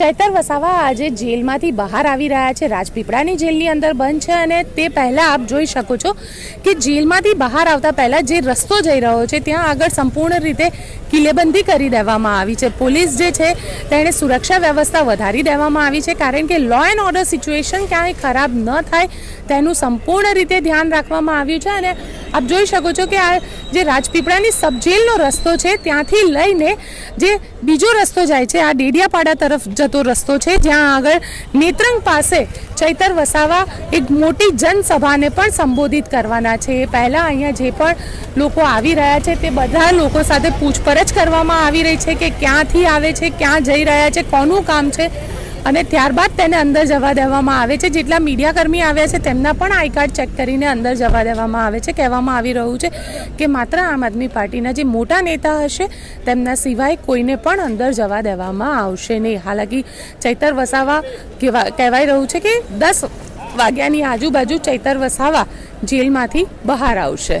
ચૈતર વસાવા આજે જેલમાંથી બહાર આવી રહ્યા છે. રાજપીપળાની જેલની અંદર બંધ છે અને તે પહેલાં આપ જોઈ શકો છો કે જેલમાંથી બહાર આવતા પહેલાં જે રસ્તો જઈ રહ્યો છે, ત્યાં આગળ સંપૂર્ણ રીતે કિલ્લેબંધી કરી દેવામાં આવી છે. પોલીસ જે છે, તેણે સુરક્ષા વ્યવસ્થા વધારી દેવામાં આવી છે, કારણ કે લો એન્ડ ઓર્ડર સિચ્યુએશન ક્યાંય ખરાબ ન થાય તેનું સંપૂર્ણ રીતે ધ્યાન રાખવામાં આવ્યું છે અને આપ જોઈ શકો છો કે આ જે રાજપીપળાની સબજેલનો રસ્તો છે, ત્યાંથી લઈને જે બીજો રસ્તો જાય છે, આ ડેડિયાપાડા તરફ જતો રસ્તો છે, જ્યાં આગળ નેત્રંગ પાસે ચૈતર વસાવા એક મોટી જનસભાને પણ સંબોધિત કરવાના છે. એ પહેલાં અહીંયા જે પણ લોકો આવી રહ્યા છે, તે બધા લોકો સાથે પૂછપરછ કરવામાં આવી રહી છે કે ક્યાંથી આવે છે, ક્યાં જઈ રહ્યા છે, કોનું કામ છે? અને ત્યારબાદ તેને અંદર જવા દેવામાં આવે છે. જેટલા મીડિયાકર્મી આવ્યા છે, તેમના પણ આઈ કાર્ડ ચેક કરીને અંદર જવા દેવામાં આવે છે. કહેવામાં આવી રહ્યું છે કે માત્ર આમ આદમી પાર્ટીના જે મોટા નેતા હશે, તેમના સિવાય કોઈને પણ અંદર જવા દેવામાં આવશે નહીં. હાલાકી ચૈતર વસાવા કહેવા કહેવાય રહ્યું છે કે દસ વાગ્યાની આજુબાજુ ચૈતર વસાવા જેલમાંથી બહાર આવશે.